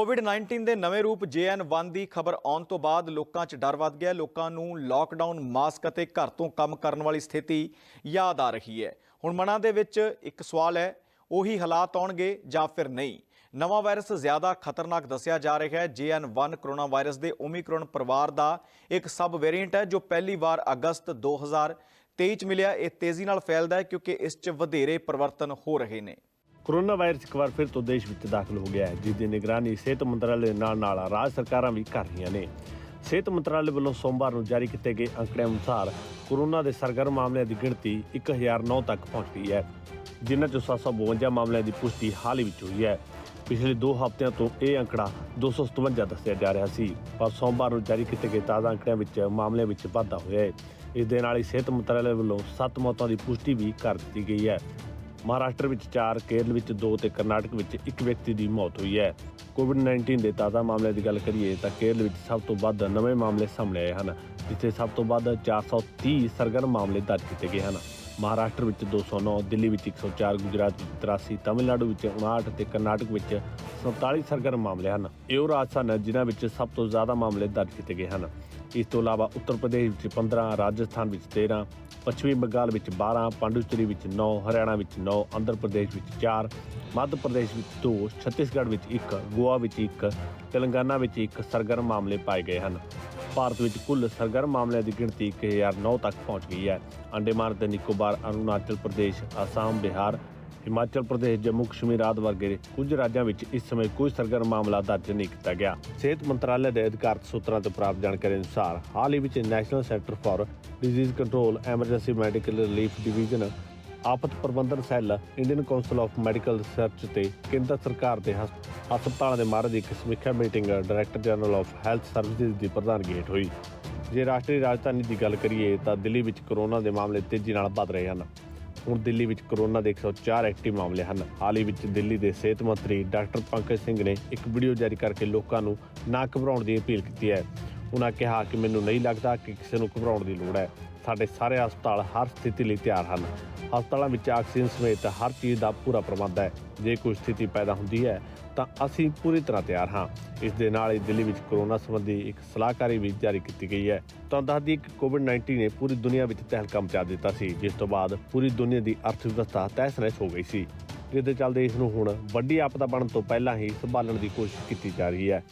ਕੋਵਿਡ-19 ਦੇ ਨਵੇਂ ਰੂਪ JN1 ਦੀ ਖਬਰ ਆਉਣ ਤੋਂ ਬਾਅਦ ਲੋਕਾਂ 'ਚ ਡਰ ਵੱਧ ਗਿਆ। ਲੋਕਾਂ ਨੂੰ ਲਾਕਡਾਊਨ ਮਾਸਕ ਅਤੇ ਘਰ ਤੋਂ ਕੰਮ ਕਰਨ ਵਾਲੀ ਸਥਿਤੀ ਯਾਦ ਆ ਰਹੀ ਹੈ। ਹੁਣ ਮਨਾਂ ਦੇ ਵਿੱਚ ਇੱਕ ਸਵਾਲ ਹੈ, ਉਹੀ ਹਾਲਾਤ ਆਉਣਗੇ ਜਾਂ ਫਿਰ ਨਹੀਂ? ਨਵਾਂ ਵਾਇਰਸ ਜ਼ਿਆਦਾ ਖਤਰਨਾਕ ਦੱਸਿਆ ਜਾ ਰਿਹਾ ਹੈ। JN1 ਕਰੋਨਾ ਵਾਇਰਸ ਦੇ ਓਮਿਕਰੋਨ ਪਰਿਵਾਰ ਦਾ ਇੱਕ ਸਬ ਵੇਰੀਐਂਟ ਹੈ, ਜੋ ਪਹਿਲੀ ਵਾਰ ਅਗਸਤ 2023 ਚ ਮਿਲਿਆ। ਇਹ ਤੇਜ਼ੀ ਨਾਲ ਫੈਲਦਾ ਹੈ ਕਿਉਂਕਿ ਇਸ 'ਚ ਵਧੇਰੇ ਪਰਿਵਰਤਨ ਹੋ ਰਹੇ ਨੇ। ਕੋਰੋਨਾ ਵਾਇਰਸ ਇੱਕ ਵਾਰ ਫਿਰ ਤੋਂ ਦੇਸ਼ ਵਿੱਚ ਦਾਖਲ ਹੋ ਗਿਆ ਹੈ, ਜਿਸ ਦੀ ਨਿਗਰਾਨੀ ਸਿਹਤ ਮੰਤਰਾਲੇ ਦੇ ਨਾਲ ਨਾਲ ਰਾਜ ਸਰਕਾਰਾਂ ਵੀ ਕਰ ਰਹੀਆਂ ਨੇ। ਸਿਹਤ ਮੰਤਰਾਲੇ ਵੱਲੋਂ ਸੋਮਵਾਰ ਨੂੰ ਜਾਰੀ ਕੀਤੇ ਗਏ ਅੰਕੜਿਆਂ ਅਨੁਸਾਰ ਕੋਰੋਨਾ ਦੇ ਸਰਗਰਮ ਮਾਮਲਿਆਂ ਦੀ ਗਿਣਤੀ 1009 ਤੱਕ ਪਹੁੰਚ ਗਈ ਹੈ, ਜਿਨ੍ਹਾਂ ਚੋਂ 752 ਮਾਮਲਿਆਂ ਦੀ ਪੁਸ਼ਟੀ ਹਾਲ ਹੀ ਵਿੱਚ ਹੋਈ ਹੈ। ਪਿਛਲੇ 2 ਹਫ਼ਤਿਆਂ ਤੋਂ ਇਹ ਅੰਕੜਾ 257 ਦੱਸਿਆ ਜਾ ਰਿਹਾ ਸੀ, ਪਰ ਸੋਮਵਾਰ ਨੂੰ ਜਾਰੀ ਕੀਤੇ ਗਏ ਤਾਜ਼ਾ ਅੰਕੜਿਆਂ ਵਿੱਚ ਮਾਮਲਿਆਂ ਵਿੱਚ ਵਾਧਾ ਹੋਇਆ ਹੈ। ਇਸ ਦੇ ਨਾਲ ਹੀ ਸਿਹਤ ਮੰਤਰਾਲੇ ਵੱਲੋਂ 7 ਮੌਤਾਂ ਦੀ ਪੁਸ਼ਟੀ ਵੀ ਕਰ ਦਿੱਤੀ ਗਈ ਹੈ। ਮਹਾਰਾਸ਼ਟਰ ਵਿੱਚ 4 ਕੇਰਲ ਵਿੱਚ 2 ਤੇ ਕਰਨਾਟਕ ਵਿੱਚ 1 ਵਿਅਕਤੀ ਦੀ ਮੌਤ ਹੋਈ ਹੈ। ਕੋਵਿਡ-19 ਦੇ ਤਾਜ਼ਾ ਮਾਮਲਿਆਂ ਦੀ ਗੱਲ ਕਰੀਏ ਤਾਂ ਕੇਰਲ ਵਿੱਚ ਸਭ ਤੋਂ ਵੱਧ ਨਵੇਂ ਮਾਮਲੇ ਸਾਹਮਣੇ ਆਏ ਹਨ, ਜਿੱਥੇ ਸਭ ਤੋਂ ਵੱਧ 430 ਸਰਗਰਮ ਮਾਮਲੇ ਦਰਜ ਕੀਤੇ ਗਏ ਹਨ। ਮਹਾਰਾਸ਼ਟਰ ਵਿੱਚ 209 ਦਿੱਲੀ ਵਿੱਚ 104 ਗੁਜਰਾਤ ਵਿੱਚ 83 ਤਮਿਲਨਾਡੂ ਵਿੱਚ 59 ਤੇ ਕਰਨਾਟਕ ਵਿੱਚ 47 ਸਰਗਰਮ ਮਾਮਲੇ ਹਨ। ਇਹ ਉਹ ਰਾਜ ਸਨ ਜਿਨ੍ਹਾਂ ਵਿੱਚ ਸਭ ਤੋਂ ਜ਼ਿਆਦਾ ਮਾਮਲੇ ਦਰਜ ਕੀਤੇ ਗਏ ਹਨ। ਇਸ ਤੋਂ ਇਲਾਵਾ ਉੱਤਰ ਪ੍ਰਦੇਸ਼ ਵਿੱਚ 15 ਰਾਜਸਥਾਨ ਵਿੱਚ 13 ਪੱਛਮੀ ਬੰਗਾਲ ਵਿੱਚ 12 ਪਾਂਡੂਚੇਰੀ ਵਿੱਚ 9 ਹਰਿਆਣਾ ਵਿੱਚ 9 ਆਂਧਰ ਪ੍ਰਦੇਸ਼ ਵਿੱਚ 4 ਮੱਧ ਪ੍ਰਦੇਸ਼ ਵਿੱਚ 2 ਛੱਤੀਸਗੜ੍ਹ ਵਿੱਚ 1 ਗੋਆ ਵਿੱਚ 1 ਤੇਲੰਗਾਨਾ ਵਿੱਚ 1 ਸਰਗਰਮ ਮਾਮਲੇ ਪਾਏ ਗਏ ਹਨ। ਭਾਰਤ ਵਿੱਚ ਕੁੱਲ ਸਰਗਰਮ ਮਾਮਲਿਆਂ ਦੀ ਗਿਣਤੀ 1009 ਤੱਕ ਪਹੁੰਚ ਗਈ ਹੈ। ਅੰਡੇਮਾਨ ਤੇ ਨਿਕੋਬਾਰ, ਅਰੁਣਾਚਲ ਪ੍ਰਦੇਸ਼, ਅਸਾਮ, ਬਿਹਾਰ, ਹਿਮਾਚਲ ਪ੍ਰਦੇਸ਼, ਜੰਮੂ ਕਸ਼ਮੀਰ ਆਦਿ ਵਰਗੇ ਕੁਝ ਰਾਜਾਂ ਵਿੱਚ ਇਸ ਸਮੇਂ ਕੋਈ ਸਰਗਰਮ ਮਾਮਲਾ ਦਰਜ ਨਹੀਂ ਕੀਤਾ ਗਿਆ। ਸਿਹਤ ਮੰਤਰਾਲੇ ਦੇ ਅਧਿਕਾਰਤ ਸੂਤਰਾਂ ਤੋਂ ਪ੍ਰਾਪਤ ਜਾਣਕਾਰੀ ਅਨੁਸਾਰ, ਹਾਲ ਹੀ ਵਿੱਚ National Centre for Disease Control Emergency Medical Relief Division ਆਫਤ ਪ੍ਰਬੰਧਨ cell Indian Council of Medical Research ਤੇ ਕੇਂਦਰ ਸਰਕਾਰ ਦੇ ਹਸ- ਹਸਪਤਾਲਾਂ ਦੇ ਮਾਹਰਾਂ ਦੀ ਇੱਕ ਸਮੀਖਿਆ meeting Director General of Health Services ਦੀ ਪ੍ਰਧਾਨਗੀ ਹੇਠ ਹੋਈ। ਜੇ ਰਾਸ਼ਟਰੀ ਰਾਜਧਾਨੀ ਦੀ ਗੱਲ ਕਰੀਏ ਤਾਂ ਦਿੱਲੀ ਵਿੱਚ ਕਰੋਨਾ ਦੇ ਮਾਮਲੇ ਤੇਜ਼ੀ ਨਾਲ ਵੱਧ ਰਹੇ ਹਨ। ਹੁਣ ਦਿੱਲੀ ਵਿੱਚ ਕਰੋਨਾ ਦੇ 104 ਐਕਟਿਵ ਮਾਮਲੇ ਹਨ। ਹਾਲ ਹੀ ਵਿੱਚ ਦਿੱਲੀ ਦੇ ਸਿਹਤ ਮੰਤਰੀ ਡਾਕਟਰ ਪੰਕਜ ਸਿੰਘ ਨੇ ਇੱਕ ਵੀਡੀਓ ਜਾਰੀ ਕਰਕੇ ਲੋਕਾਂ ਨੂੰ ਨਾ ਘਬਰਾਉਣ ਦੀ ਅਪੀਲ ਕੀਤੀ ਹੈ। ਉਹਨਾਂ ਕਿਹਾ ਕਿ ਮੈਨੂੰ ਨਹੀਂ ਲੱਗਦਾ ਕਿ ਕਿਸੇ ਨੂੰ ਘਬਰਾਉਣ ਦੀ ਲੋੜ ਹੈ। ਸਾਡੇ ਸਾਰੇ ਹਸਪਤਾਲ ਹਰ ਸਥਿਤੀ ਲਈ ਤਿਆਰ ਹਨ। ਹਸਪਤਾਲਾਂ ਵਿੱਚ ਆਕਸੀਜਨ ਸਮੇਤ ਹਰ ਚੀਜ਼ ਦਾ ਪੂਰਾ ਪ੍ਰਬੰਧ ਹੈ। ਜੇ ਕੋਈ ਸਥਿਤੀ ਪੈਦਾ ਹੁੰਦੀ ਹੈ, ਤਾਂ ਅਸੀਂ ਪੂਰੀ ਤਰ੍ਹਾਂ ਤਿਆਰ ਹਾਂ। ਇਸ ਦੇ ਨਾਲ ਹੀ ਦਿੱਲੀ ਵਿੱਚ ਕੋਰੋਨਾ ਸੰਬੰਧੀ ਇੱਕ ਸਲਾਹਕਾਰੀ ਵੀ ਜਾਰੀ ਕੀਤੀ ਗਈ ਹੈ। ਤਾਂ ਦੱਸਦੀ ਕਿ ਕੋਵਿਡ-19 ਨੇ ਪੂਰੀ ਦੁਨੀਆ ਵਿੱਚ ਤਹਿਲਕਾ ਮਚਾ ਦਿੱਤਾ ਸੀ, ਜਿਸ ਤੋਂ ਬਾਅਦ ਪੂਰੀ ਦੁਨੀਆ ਦੀ ਅਰਥ ਵਿਵਸਥਾ ਤਹਿਸ-ਨਹਿਸ ਹੋ ਗਈ ਸੀ। ਜਿਸ ਦੇ ਚੱਲਦੇ ਇਸ ਨੂੰ ਹੁਣ ਵੱਡੀ ਆਪਦਾ ਬਣਨ ਤੋਂ ਪਹਿਲਾਂ ਹੀ ਸੰਭਾਲਣ ਦੀ ਕੋਸ਼ਿਸ਼ ਕੀਤੀ ਜਾ ਰਹੀ ਹੈ।